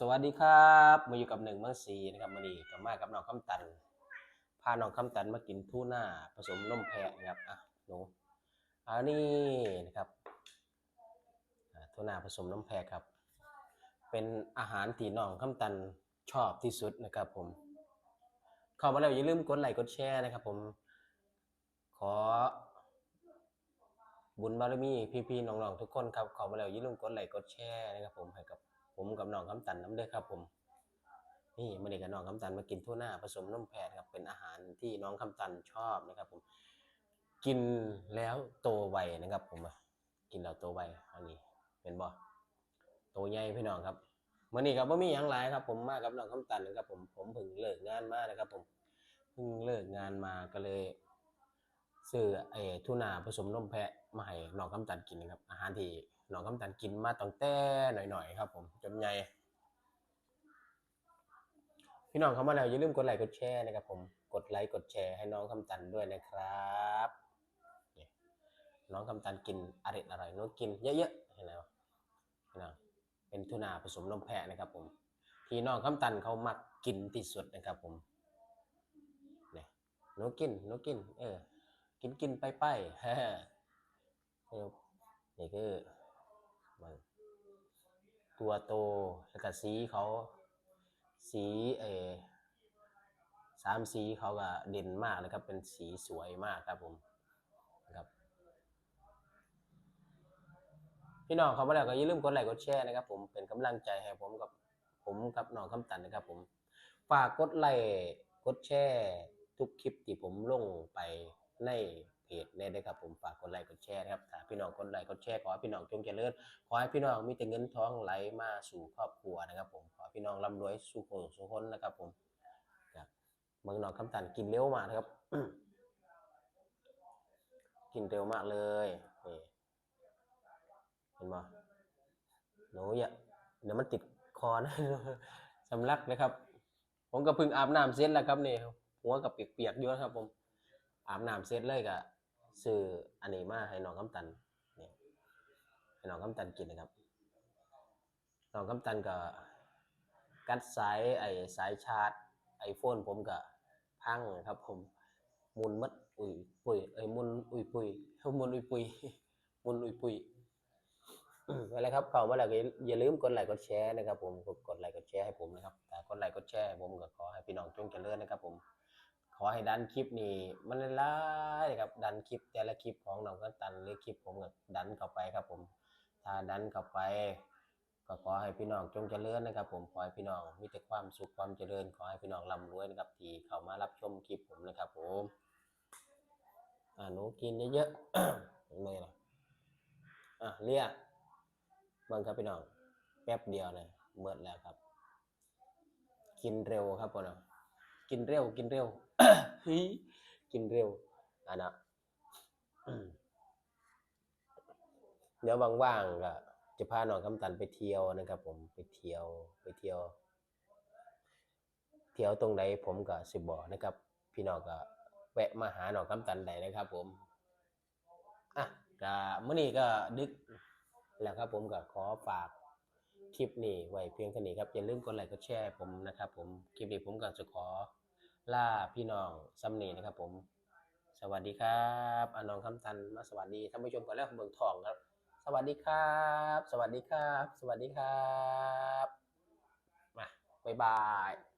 สวัสดีครับมาอยู่กับหนึ่งเมืองสีนะครับมาดีกับมากับน้องคำตันพาน้องคำตันมากินทูน่าผสมนมแพะนะครับอะหนูอันนี้นะครับอ่าทูน่าผสมนมแพะครับ เป็นอาหารที่น้องคำตันชอบที่สุดนะครับผมเข้ามาแล้วอย่าลืมกดไลค์กดแชร์นะครับ ผมขอบุญบารมีพี่ๆน้องๆทุกคนครับเข้ามาแล้วอย่าลืมกดไลค์กดแชร์นะครับผมให้กับ ผมกับน้องคำตันน้ำเด้อครับ ผมนี่มื่อนี้กับน้องคำตันมากินทูน่าผสมนมแพะครับเป็นอาหารที่น้องคำตันชอบนะครับ ผม กินแล้วโตไวนะครับ ผมกินแล้วโตไวอันนี้เป็นบ่โตใหญ่พี่น้องครับมื่อนี้ครับว่ามีอย่างไรครับ ผมมากับน้องคำตันนะครับ ผมผมเพิ่งเลิกงานมานะครับ ผมเพิ่งเลิกงานมาก็เลยซื้อไอ้ทูน่าผสมนมแพะมาให้น้องคำตันกินนะครับ อาหารที่ น้องคำตันกินมาตั้งแต่หน่อยๆครับ ผมจนใหญ่พี่น้องเข้ามาแล้วอย่าลืมกดไลค์กดแชร์นะครับผมกดไลค์กดแชร์ให้น้องคำตันด้วยนะครับน้องคำตันกินอร่อยอร่อยน้องกินเยอะๆเห็นไหมวพี่น้องเป็นทูน่าผสมนมแพะนะครับ ผม ที่น้องคำตันเขามักกินที่สุดนะครับ ผมเนี่ยหนูกินหนูกิน เออ กินกินไปไปฮ่าเออนี่คือ มันตัวโตแล้วก็สีเขา สีเอสามสีเขาก็เด่นมากเลยครับ เป็นสีสวยมากครับผมนะครับ พี่น้องเขามาแล้วก็อย่าลืมกดไลค์กดแชร์นะครับผมเป็นกำลังใจให้ผมกับผมกับน้องคำตันนะครับ ผมฝากกดไลค์กดแชร์ทุกคลิปที่ผมลงไปใน เพจเนี่ยด้ครับผมฝากกดไลค์กดแชร์นะครับถ้าพี่น้องกดไลค์กดแชร์ขอให้พี่น้องจงเจริญขอให้พี่น้องมีแต่เงินทองไหลมาสู่ครอบครัวนะครับ ผมขอให้พี่น้องร่ำรวยสู่คนสู่คนนะครับ ผมครับเมืองน้องคำตันกินเร็วมากนะครับ กินเร็วมากเลยนี่เห็นไหมหนูอย่าเดี๋ยวมันติดคอนะสำลักนะครับ ผมก็เพิ่งอาบน้ำเสร็จแล้วครับนี่หัวกับเปียกๆอยู่นะครับ ผมอาบน้ำเสร็จเลยก็ ซื้ออันนี้มาให้น้องคำตันนี่ให้น้องคำตันกินนะครับน้องคำตันก็กัดสายไอ้สายชาร์จไอโฟนผมก็พังครับ ผมมุนมัดอุ้ยปุยเอ้มุนอุ้ยปุยมุนอุ้ยปุยมุนอุ้ยปุยอะไรครับเข้ามาแล้วก็อย่าลืมกดไลค์กดแชร์นะครับ ผมกดไลค์กดแชร์ให้ผมนะครับแต่กดไลค์กดแชร์ผมก็ขอให้พี่น้องจงเจริญนะครับ ผม ขอให้ดันคลิปนี้มันไล่ๆครับดันคลิปแต่ละคลิปของน้องกันตันหรือคลิปผมก็ดันเข้าไปครับผมถ้าดันเข้าไป ก็ขอให้พี่น้องจงเจริญนะครับ ผมขอให้พี่น้องมีแต่ความสุขความเจริญ ขอให้พี่น้องร่ำรวยนะครับที่เข้ามารับชมคลิปผมนะครับ ผมอ่าหนูกินเยอะๆเห็นไหมล่ะอะเรียกบิ่งครับพี่น้องแป๊บเดียวนะเมื่อแล้วครับ กินเร็วครับพ่อเนาะ กินเร็ว กินเร็วเฮ้ยกินเร็วอะนะอืมเดี๋ยวว่างๆก็จะพาน้องคำตันไปเที่ยวนะครับ ผมไปเที่ยวไปเที่ยว เที่ยวตรงไหนผมก็สิบอกนะครับ พี่น้องก็แวะมาหาน้องคำตันได้นะครับ ผมอะก็มื้อนี้ก็ดึกแล้วครับผมก็ขอฝาก คลิปนี้ไว้เพียงเท่านี้ครับอย่าลืมกดไลค์กดแชร์ผมนะครับ ผมคลิปนี้ผมก็จะขอลาพี่น้องซ้ำนี้นะครับผมสวัสดีครับอาน้องคำตันมาสวัสดีท่านผู้ชมก่อนแล้วเมืองทองครับ สวัสดีครับ สวัสดีครับ สวัสดีครับมาบ๊ายบาย